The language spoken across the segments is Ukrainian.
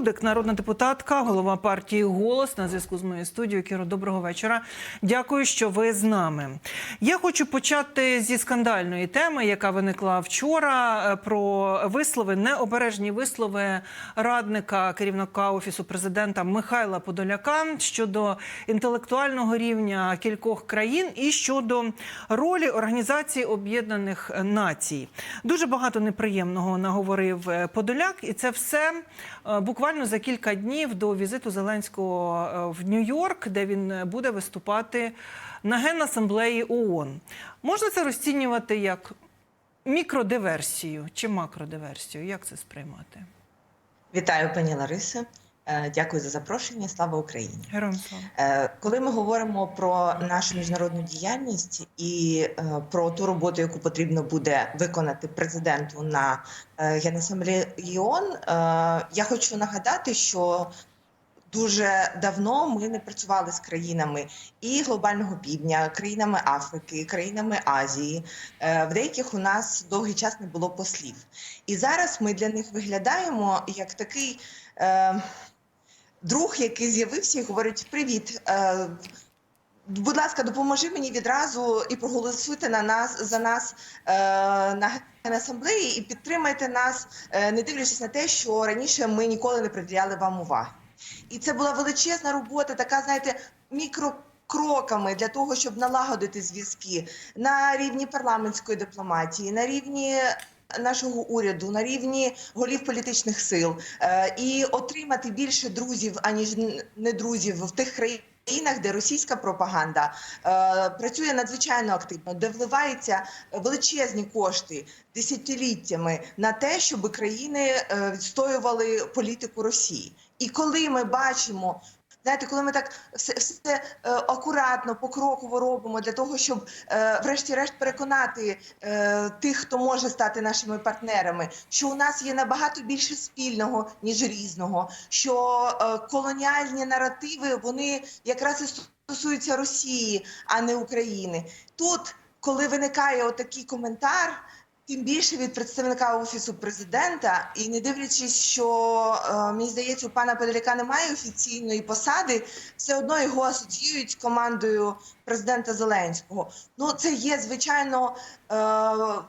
Рудик, народна депутатка, голова партії Голос на зв'язку з моєю студією. Кіро, доброго вечора. Дякую, що ви з нами. Я хочу почати зі скандальної теми, яка виникла вчора, е, про вислови, необережні вислови радника керівника офісу президента Михайла Подоляка щодо інтелектуального рівня кількох країн і щодо ролі Організації Об'єднаних Націй. Дуже багато неприємного наговорив е, Подоляк, і це все е, буквально за кілька днів до візиту Зеленського е, в Нью-Йорк, де він е, буде виступати на генасамблеї ООН. Можна це розцінювати як мікродиверсію чи макродиверсію? Як це сприймати? Вітаю, пані Ларисе. Е, Дякую за запрошення. Слава Україні. Героям слава. Е, Коли ми говоримо про нашу міжнародну діяльність і е, про ту роботу, яку потрібно буде виконати президенту на Генасамблеї ООН, я хочу нагадати, що Дуже давно ми не працювали з країнами і глобального півдня, країнами Африки, країнами Азії. В деяких у нас довгий час не було послів. І зараз ми для них виглядаємо як такий друг, який з'явився і говорить: Привіт! Е, Будь ласка, допоможи мені відразу і проголосуйте на нас за нас е, на генасамблеї і підтримайте нас, е, не дивлячись на те, що раніше ми ніколи не приділяли вам уваги. І це була величезна робота, така, знаєте, мікрокроками для того, щоб налагодити зв'язки на рівні парламентської дипломатії, на рівні нашого уряду, на рівні голів політичних сил е, і отримати більше друзів, аніж не друзів в тих країнах. Країнах, де російська пропаганда е, працює надзвичайно активно, де вливаються величезні кошти десятиліттями на те, щоб країни е, відстоювали політику Росії. І коли ми бачимо, знаєте, коли ми так все, все е, акуратно, покроково робимо для того, щоб е, врешті-решт переконати е, тих, хто може стати нашими партнерами, що у нас є набагато більше спільного ніж різного, що е, колоніальні наративи вони якраз і стосуються Росії, а не України. Тут, коли виникає отакий коментар. Тим більше від представника офісу президента, і не дивлячись, що е, мені здається, у пана Подоляка немає офіційної посади, все одно його асоціюють з командою президента Зеленського. Ну це є звичайно е,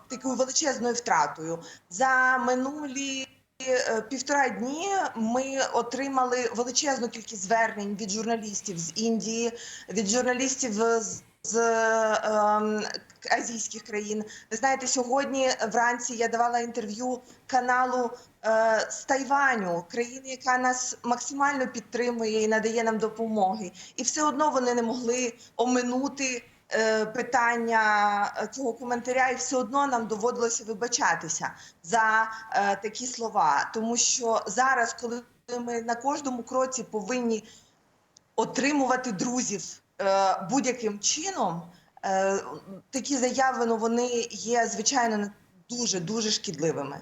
такою величезною втратою за минулі. е, Півтора дні ми отримали величезну кількість звернень від журналістів з Індії, від журналістів з, з ем, азійських країн. Ви знаєте, сьогодні вранці я давала інтерв'ю каналу е, з Тайваню, країни, яка нас максимально підтримує і надає нам допомоги, і все одно вони не могли оминути. е, Питання е, цього коментаря, і все одно нам доводилося вибачатися за е, такі слова, тому що зараз, коли ми на кожному кроці повинні отримувати друзів е, будь-яким чином, е, такі заяви ну, вони є звичайно дуже дуже шкідливими.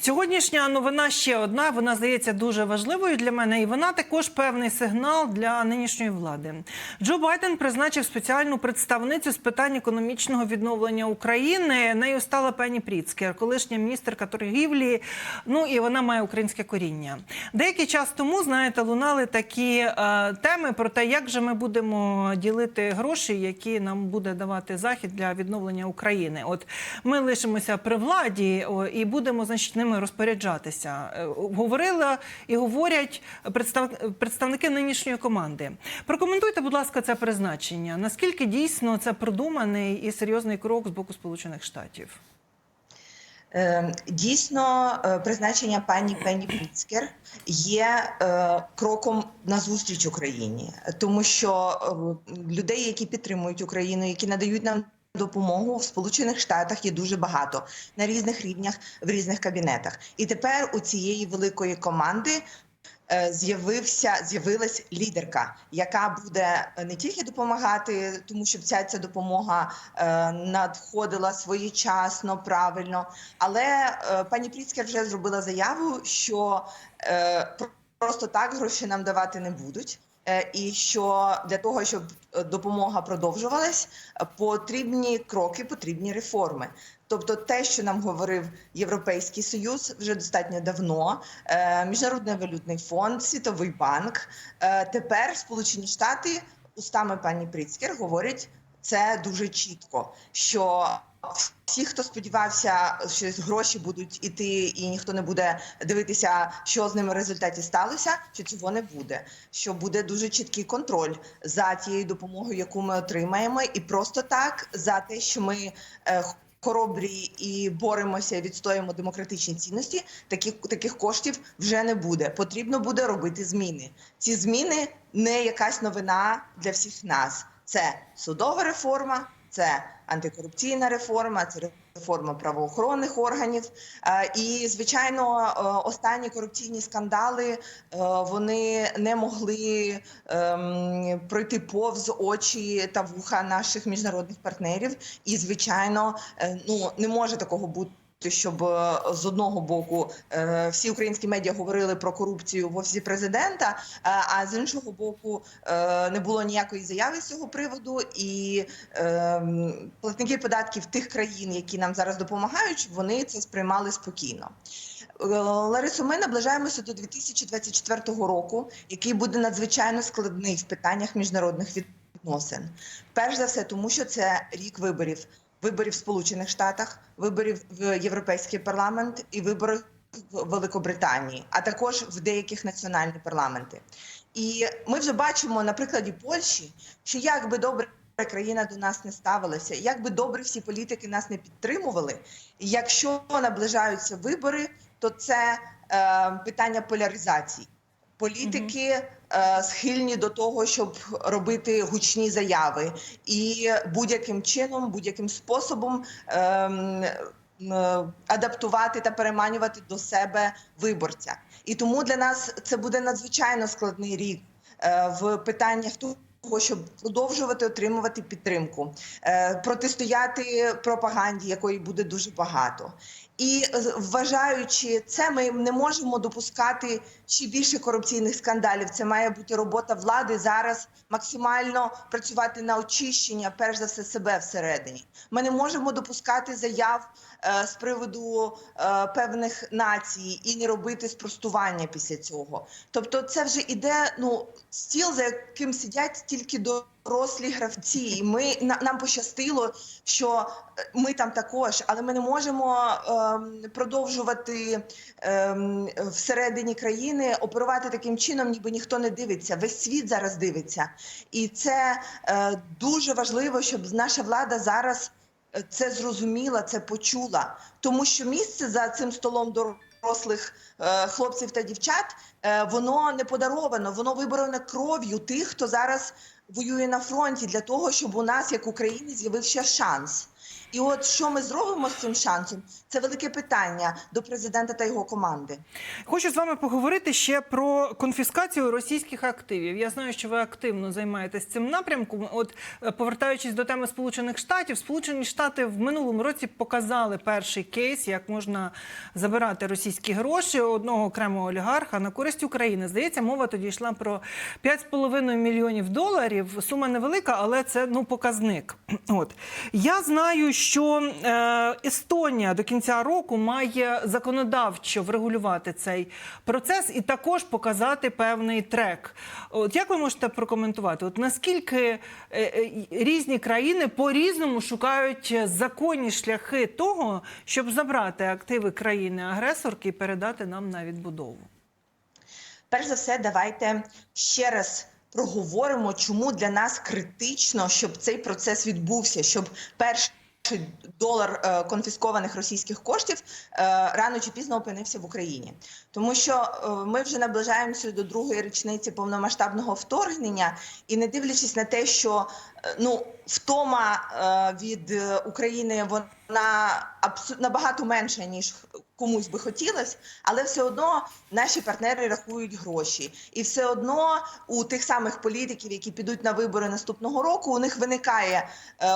Сьогоднішня новина ще одна. Вона здається дуже важливою для мене, і вона також певний сигнал для нинішньої влади. Джо Байден призначив спеціальну представницю з питань економічного відновлення України. Нею стала пані Пріцкер, колишня міністерка торгівлі. Ну і вона має українське коріння. Деякий час тому, знаєте, лунали такі е, теми про те, як же ми будемо ділити гроші, які нам буде давати захід для відновлення України. От ми лишимося при владі о, і будемо значить ними розпоряджатися. Е, Говорила і говорять представ- представники нинішньої команди. Прокоментуйте, будь ласка, це призначення. Наскільки дійсно це продуманий і серйозний крок з боку Сполучених Штатів? Е, Дійсно, е, призначення пані Пенні Пріцкер є кроком назустріч Україні, тому що людей, які підтримують Україну, які надають нам допомогу в Сполучених Штатах є дуже багато на різних рівнях в різних кабінетах. І тепер у цієї великої команди. е, З'явився з'явилась лідерка, яка буде не тільки допомагати, тому що вся ця допомога е, надходила своєчасно, правильно. Але е, пані Пріцкер вже зробила заяву, що е, просто так гроші нам давати не будуть. Е, І що для того, щоб е, допомога продовжувалась, е, потрібні кроки, потрібні реформи. Тобто, те, що нам говорив Європейський Союз вже достатньо давно, Міжнародний валютний фонд, Світовий банк. Тепер Сполучені Штати устами пані Пріцкер говорять це дуже чітко. Що всі, хто сподівався, що гроші будуть іти, і ніхто не буде дивитися, що з ними в результаті сталося, що цього не буде. Що буде дуже чіткий контроль за тією допомогою, яку ми отримаємо, і просто так за те, що ми. е, Хоробрі і боремося, відстоюємо демократичні цінності. Таких таких коштів вже не буде. Потрібно буде робити зміни. Ці зміни не якась новина для всіх нас. Це судова реформа, це антикорупційна реформа, це реформа правоохоронних органів. Е, І звичайно, е, останні корупційні скандали е, вони не могли ем, пройти повз очі та вуха наших міжнародних партнерів. І звичайно, ну не може такого бути. Щоб е, з одного боку е, всі українські медіа говорили про корупцію в офісі президента, е, а з іншого боку не було ніякої заяви з цього приводу, і е, платники податків тих країн, які нам зараз допомагають, вони це сприймали спокійно. Ларисо, ми наближаємося до 2024 року, який буде надзвичайно складний в питаннях міжнародних відносин. Перш за все, тому що це рік виборів. Виборів в Сполучених Штатах, виборів в Європейський парламент і вибори в Великобританії, а також в деяких національні парламенти. І ми вже бачимо на прикладі Польщі, що як би добре країна до нас не ставилася, як би добре всі політики нас не підтримували, якщо наближаються вибори, то це е, питання поляризації. Політики схильні до того, щоб робити гучні заяви, і будь-яким чином, будь-яким способом ем, е, адаптувати та переманювати до себе виборця. І тому для нас це буде надзвичайно складний рік е, в питаннях того, щоб продовжувати отримувати підтримку, е, протистояти пропаганді, якої буде дуже багато. І е, вважаючи це, ми не можемо допускати ще більше корупційних скандалів. Це має бути робота влади зараз максимально працювати на очищення, перш за все, себе всередині. Ми не можемо допускати заяв е, з приводу е, певних націй і не робити спростування після цього. Тобто, це вже іде ну стіл, за яким сидять тільки дорослі гравці. І ми на, нам пощастило, що е, ми там також, але ми не можемо ем, продовжувати ем, всередині країни оперувати таким чином, ніби ніхто не дивиться. Весь світ зараз дивиться, і це е, дуже важливо, щоб наша влада зараз е, це зрозуміла, це почула, тому що місце за цим столом дорослих е, хлопців та дівчат е, воно не подаровано, воно виборено кров'ю тих, хто зараз воює на фронті для того, щоб у нас, як Україні, з'явився шанс. І от що ми зробимо з цим шансом, це велике питання до президента та його команди. Хочу з вами поговорити ще про конфіскацію російських активів. Я знаю, що ви активно займаєтесь цим напрямком. От е, повертаючись до теми Сполучених Штатів, Сполучені Штати в минулому році показали перший кейс, як можна забирати російські гроші одного окремого олігарха на користь України. Здається, мова тоді йшла про 5,5 мільйонів доларів. Сума невелика, але це ну показник. От я знаю, що е, Естонія до кінця року має законодавчо врегулювати цей процес і також показати певний трек. От як ви можете прокоментувати? От наскільки е, е, різні країни по різному шукають законні шляхи того, щоб забрати активи країни-агресорки і передати нам на відбудову? Перш за все, давайте ще раз проговоримо, чому для нас критично, щоб цей процес відбувся, щоб перший долар е, конфіскованих російських коштів е, рано чи пізно опинився в Україні, тому що е, ми вже наближаємося до другої річниці повномасштабного вторгнення, і не дивлячись на те, що ну втома від України вона набагато менша ніж комусь би хотілося, але все одно наші партнери рахують гроші, і все одно у тих самих політиків, які підуть на вибори наступного року, у них виникає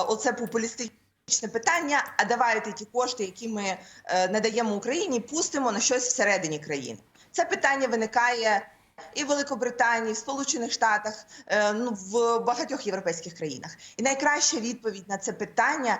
оце популістичне питання. А давайте ті кошти, які ми е, надаємо Україні, пустимо на щось всередині країни. Це питання виникає. І в Великобританії, і в Сполучених Штатах, е, ну в багатьох європейських країнах, і найкраща відповідь на це питання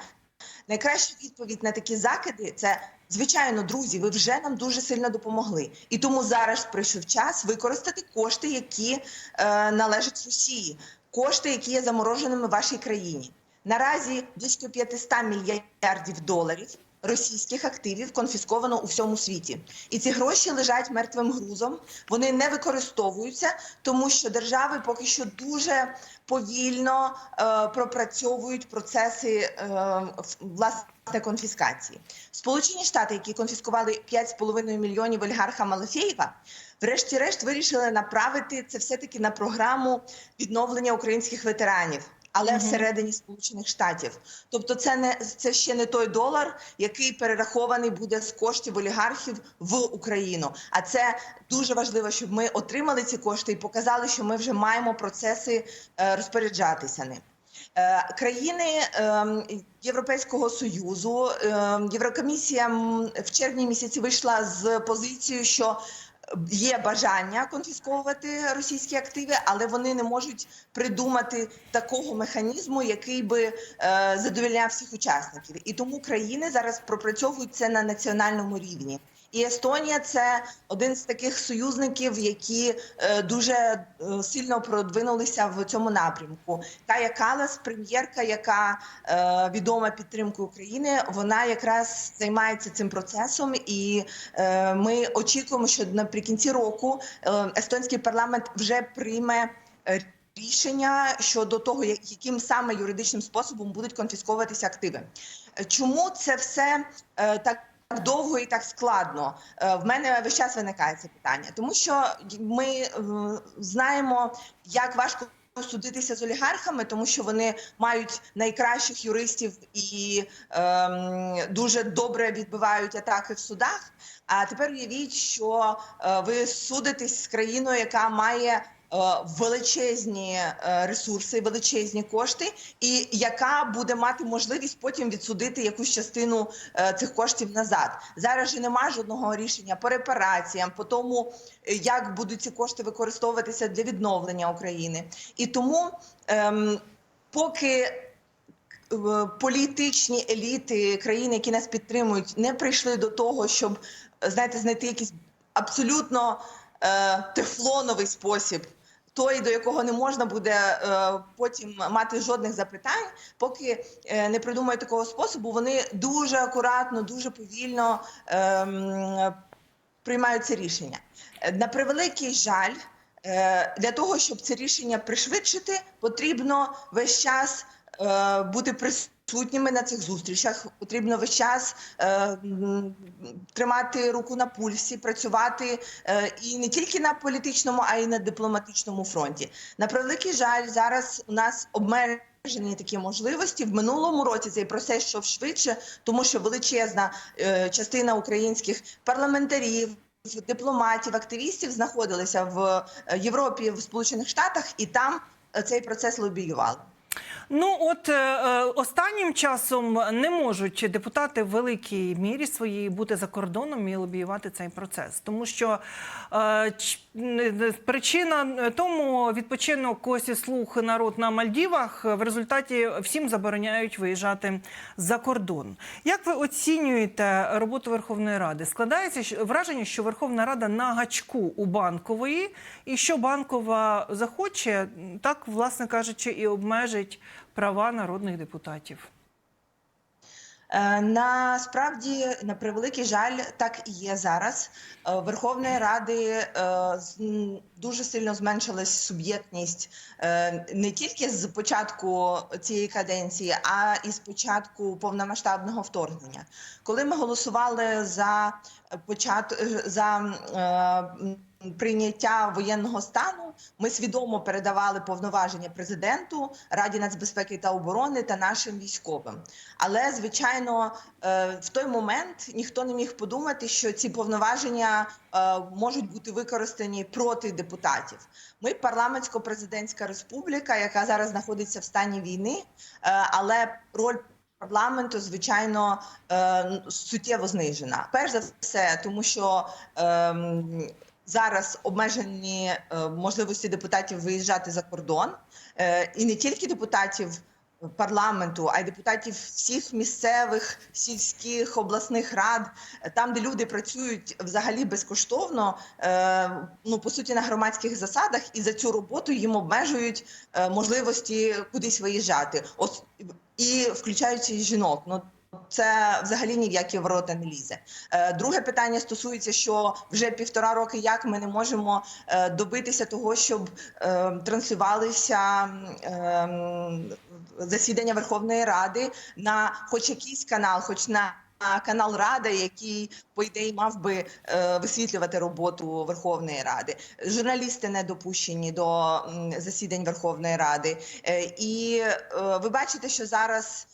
Найкраща відповідь на такі закиди це звичайно, друзі. Ви вже нам дуже сильно допомогли, і тому зараз прийшов час використати кошти, які е, належать Росії, кошти, які є замороженими в вашій країні. Наразі близько 500 мільярдів доларів російських активів конфісковано у всьому світі, і ці гроші лежать мертвим грузом. Вони не використовуються, тому що держави поки що дуже повільно е, пропрацьовують процеси е, власне конфіскації. Сполучені Штати, які конфіскували 5,5 мільйонів олігарха Малафєєва, врешті-решт вирішили направити це все таки на програму відновлення українських ветеранів. Але Мгм. всередині Сполучених Штатів, тобто, це не це ще не той долар, який перерахований буде з коштів олігархів в Україну. А це дуже важливо, щоб ми отримали ці кошти і показали, що ми вже маємо процеси е, розпоряджатися ним. Е, Країни ем, Європейського союзу ем, Єврокомісія в червні місяці вийшла з позицією, що є бажання конфісковувати російські активи, але вони не можуть придумати такого механізму, який би е, задовільняв всіх учасників. І тому країни зараз пропрацьовують це на національному рівні. І Естонія це один з таких союзників, які е, дуже е, сильно продвинулися в цьому напрямку. Кая Калас, прем'єрка, яка е, відома підтримкою України, вона якраз займається цим процесом, і ми очікуємо, що наприкінці року естонський парламент вже прийме. Рішення щодо того, яким саме юридичним способом будуть конфісковуватися активи. Чому це все так так довго і так складно. Е, В мене весь час виникає це питання, тому що ми е, знаємо, як важко. Судитися з олігархами, тому що вони мають найкращих юристів і ем, дуже добре відбивають атаки в судах. А тепер уявіть, що е, ви судитесь з країною, яка має величезні е, ресурси, величезні кошти, і яка буде мати можливість потім відсудити якусь частину е, цих коштів назад. Зараз же немає жодного рішення по репараціям, по тому, е, як будуть ці кошти використовуватися для відновлення України. І тому, ем, поки е, політичні еліти країн, які нас підтримують, не прийшли до того, щоб знаєте, знайти якийсь абсолютно е, тефлоновий спосіб. Той, до якого не можна буде е, потім мати жодних запитань, поки е, не придумають такого способу, вони дуже акуратно, дуже повільно ем, приймають це рішення. На превеликий жаль, е, для того, щоб це рішення пришвидшити, потрібно весь час бути присутніми на цих зустрічах. Потрібно весь час е, тримати руку на пульсі, працювати е, і не тільки на політичному, а й на дипломатичному фронті. На превеликий жаль, зараз у нас обмежені такі можливості. В минулому році цей процес йшов швидше, тому що величезна е, частина українських парламентарів. Дипломатів, активістів знаходилися в е, Європі, в Сполучених Штатах, і там е, цей процес лобіювали. Ну от е, е, останнім часом не можуть депутати в великій мірі своїй бути за кордоном і лобіювати цей процес, тому що е, причина тому відпочинок ось слух народ на Мальдівах в результаті всім забороняють виїжджати за кордон. Як ви оцінюєте роботу Верховної Ради? Складається враження, що Верховна Рада на гачку у банкової, і що банкова захоче, так власне кажучи, і обмежить права народних депутатів. Е, Насправді, на превеликий жаль, так і є зараз. Е, Верховної Ради е, дуже сильно зменшилась суб'єктність не тільки з початку цієї каденції, а і з початку повномасштабного вторгнення. Коли ми голосували за почат за прийняття воєнного стану, ми свідомо передавали повноваження президенту, Раді нацбезпеки та оборони та нашим військовим. Але звичайно, е, в той момент ніхто не міг подумати, що ці повноваження е, можуть бути використані проти депутатів. Ми парламентсько-президентська республіка, яка зараз знаходиться в стані війни, е, але роль парламенту, звичайно, суттєво знижена. Перш за все, тому що ем, зараз обмежені е, можливості депутатів виїжджати за кордон, Е, і не тільки депутатів парламенту, а й депутатів всіх місцевих, сільських, обласних рад, там, де люди працюють взагалі безкоштовно, е, ну по суті на громадських засадах, і за цю роботу їм обмежують е, можливості кудись виїжджати, Ос- і включаючи жінок. Ну це взагалі ні в які ворота не лізе. Е, Друге питання стосується, що вже півтора роки як ми не можемо е, добитися того, щоб е, транслювалися ем, засідання Верховної Ради на хоч якийсь канал, хоч на на канал Рада, який по ідеї мав би висвітлювати роботу Верховної Ради. Журналісти не допущені до засідань Верховної Ради. І ви бачите, що зараз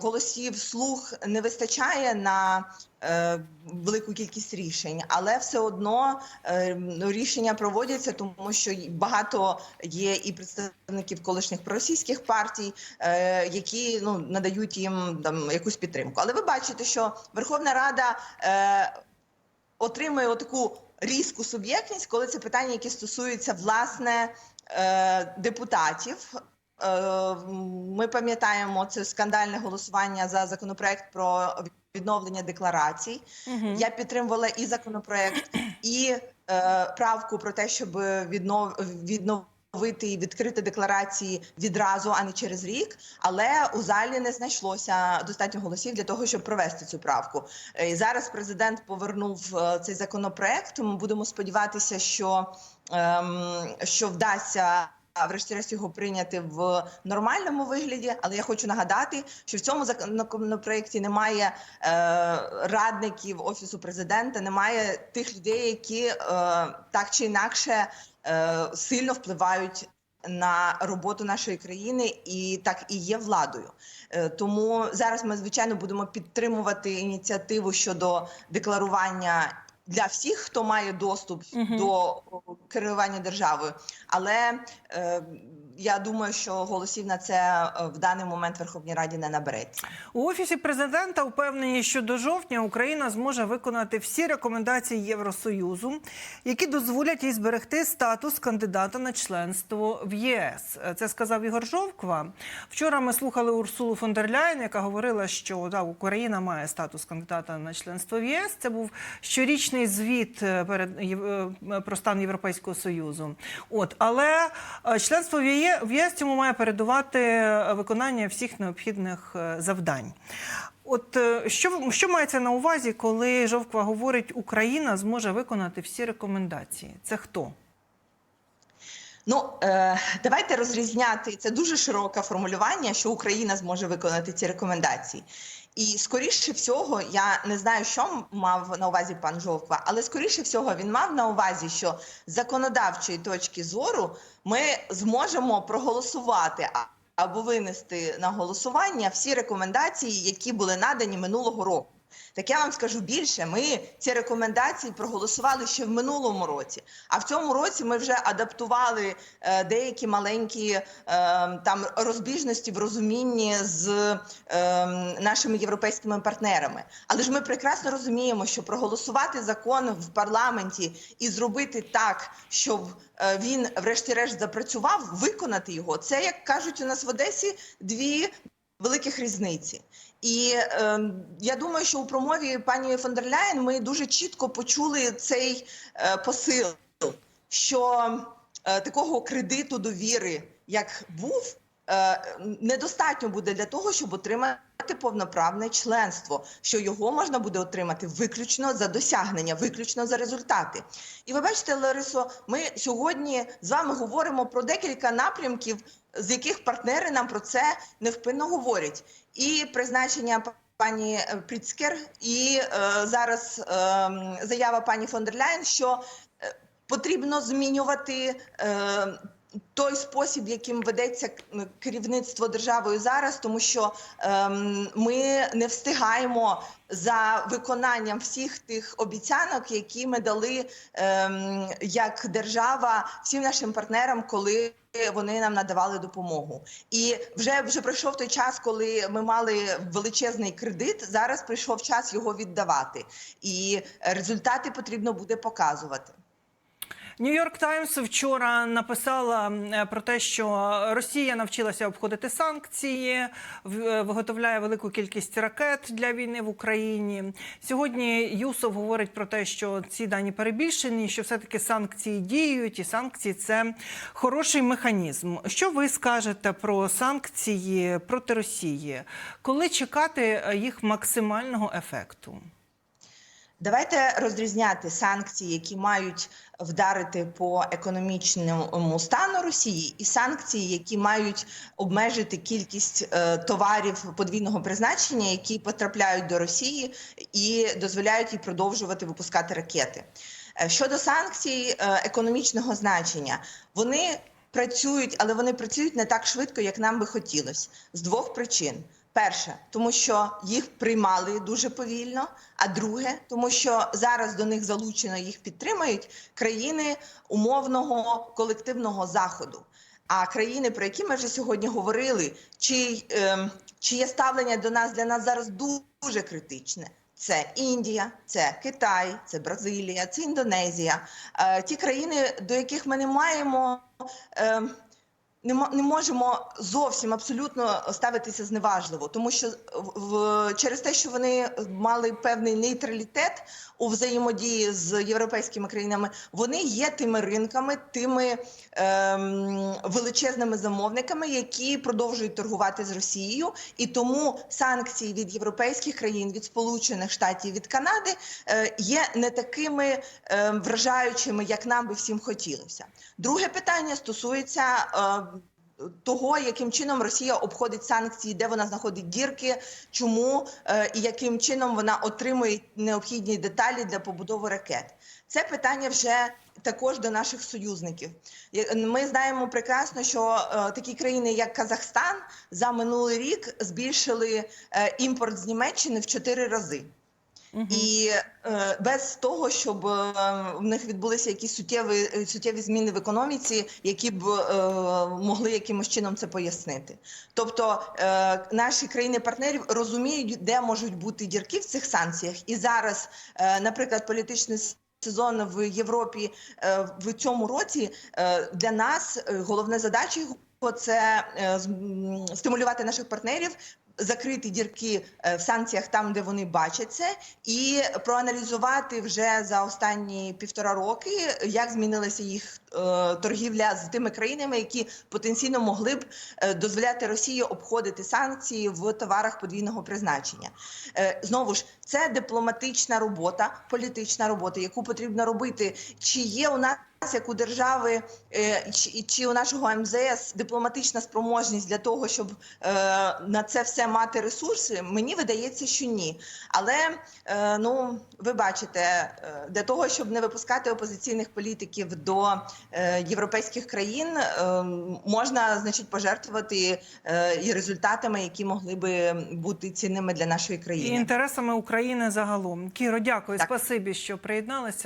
голосів слух не вистачає на е, велику кількість рішень, але все одно е, рішення проводяться, тому що багато є і представників колишніх проросійських партій, е, які ну надають їм там якусь підтримку. Але ви бачите, що Верховна Рада е, отримує таку різку суб'єктність, коли це питання, які стосуються власне е, депутатів. Е, Ми пам'ятаємо це скандальне голосування за законопроект про відновлення декларацій. Мгм. Я підтримувала і законопроект, і е, правку про те, щоб віднов, відновити і відкрити декларації відразу, а не через рік. Але у залі не знайшлося достатньо голосів для того, щоб провести цю правку. Е, І зараз президент повернув е, цей законопроект. Ми будемо сподіватися, що, ем, що вдасться. Врешті-решт його прийняти в нормальному вигляді, але я хочу нагадати, що в цьому законопроекті немає е, радників офісу президента, немає тих людей, які е, так чи інакше е, сильно впливають на роботу нашої країни і так і є владою. Е, Тому зараз ми звичайно будемо підтримувати ініціативу щодо декларування. Для всіх, хто має доступ Мгм. до керування державою, але е, я думаю, що голосів на це е, в даний момент Верховній Раді не набереться. У офісі президента впевнені, що до жовтня Україна зможе виконати всі рекомендації Євросоюзу, які дозволять їй зберегти статус кандидата на членство в ЄС. Це сказав Ігор Жовква. Вчора ми слухали Урсулу фон дер Ляйн, яка говорила, що да, Україна має статус кандидата на членство в ЄС. Це був щорічний звіт е, перед е, про стан Європейського союзу. От але е, членство в ЄС цьому має передувати е, виконання всіх необхідних е, завдань. От е, що, що мається на увазі, коли Жовква говорить, Україна зможе виконати всі рекомендації? Це хто? Ну давайте розрізняти це дуже широке формулювання, що Україна зможе виконати ці рекомендації. І скоріше всього, я не знаю, що мав на увазі пан Жовква, але скоріше всього він мав на увазі, що з законодавчої точки зору ми зможемо проголосувати або винести на голосування всі рекомендації, які були надані минулого року. Так я вам скажу більше. Ми ці рекомендації проголосували ще в минулому році. А в цьому році ми вже адаптували е, деякі маленькі е, там розбіжності в розумінні з е, нашими європейськими партнерами. Але ж ми прекрасно розуміємо, що проголосувати закон в парламенті і зробити так, щоб він, врешті-решт, запрацював, виконати його. Це як кажуть у нас в Одесі дві великих різниці. І е, я думаю, що у промові пані Фондерляєн ми дуже чітко почули цей е, посил, що е, такого кредиту довіри, як був, недостатньо буде для того, щоб отримати повноправне членство, що його можна буде отримати виключно за досягнення, виключно за результати. І ви бачите, Ларисо, ми сьогодні з вами говоримо про декілька напрямків, з яких партнери нам про це невпинно говорять. І призначення пані е, Пріцкер, і е, зараз е, заява пані фон дер Ляєн, що е, потрібно змінювати. Е, той спосіб, яким ведеться керівництво державою зараз, тому що ем, ми не встигаємо за виконанням всіх тих обіцянок, які ми дали ем, як держава всім нашим партнерам, коли вони нам надавали допомогу. І вже вже пройшов той час, коли ми мали величезний кредит. Зараз прийшов час його віддавати, і результати потрібно буде показувати. Нью-Йорк Таймс вчора написала е, про те, що Росія навчилася обходити санкції, е, виготовляє велику кількість ракет для війни в Україні. Сьогодні Юсов говорить про те, що ці дані перебільшені, що все-таки санкції діють, і санкції це хороший механізм. Що ви скажете про санкції проти Росії? Коли чекати е, їх максимального ефекту? Давайте розрізняти санкції, які мають вдарити по економічному стану Росії, і санкції, які мають обмежити кількість е, товарів подвійного призначення, які потрапляють до Росії і дозволяють їй продовжувати випускати ракети. Е, Щодо санкцій е, економічного значення, вони працюють, але вони працюють не так швидко, як нам би хотілося, з двох причин. Перше, тому що їх приймали дуже повільно. А друге, тому що зараз до них залучено їх підтримують країни умовного колективного заходу. А країни, про які ми вже сьогодні говорили, чи, ем, чиє ставлення до нас для нас зараз дуже критичне. Це Індія, це Китай, це Бразилія, це Індонезія. Е, ті країни, до яких ми не маємо. Не, мо- не можемо зовсім абсолютно ставитися зневажливо, тому що в- через те, що вони мали певний нейтралітет у взаємодії з європейськими країнами, вони є тими ринками, тими ем, величезними замовниками, які продовжують торгувати з Росією, і тому санкції від європейських країн, від Сполучених Штатів, від Канади е, є не такими е, вражаючими, як нам би всім хотілося. Друге питання стосується. Е, того, яким чином Росія обходить санкції, де вона знаходить дірки, чому е, і яким чином вона отримує необхідні деталі для побудови ракет. Це питання вже також до наших союзників. Ми знаємо прекрасно, що е, такі країни, як Казахстан, за минулий рік збільшили е, імпорт з Німеччини в чотири рази. І е, без того, щоб е, в них відбулися якісь суттєві, е, суттєві зміни в економіці, які б е, могли якимось чином це пояснити. Тобто е, наші країни-партнерів розуміють, де можуть бути дірки в цих санкціях, і зараз, е, наприклад, політичний сезон в Європі е, в цьому році е, для нас е, головна задача це стимулювати наших партнерів. Закрити дірки е, в санкціях там, де вони бачать це, і проаналізувати вже за останні півтора роки, як змінилася їх е, торгівля з тими країнами, які потенційно могли б е, дозволяти Росії обходити санкції в товарах подвійного призначення. Знову ж це дипломатична робота, політична робота, яку потрібно робити. Чи є у нас як у держави е, чи, чи у нашого МЗС дипломатична спроможність для того, щоб е, на це все мати ресурси? Мені видається, що ні. Але е, ну ви бачите, для того, щоб не випускати опозиційних політиків до європейських країн, можна значить пожертвувати і результатами, які могли би бути цінними для нашої І країни. інтересами України загалом. Кіро, дякую. Так. Спасибі, що приєдналися.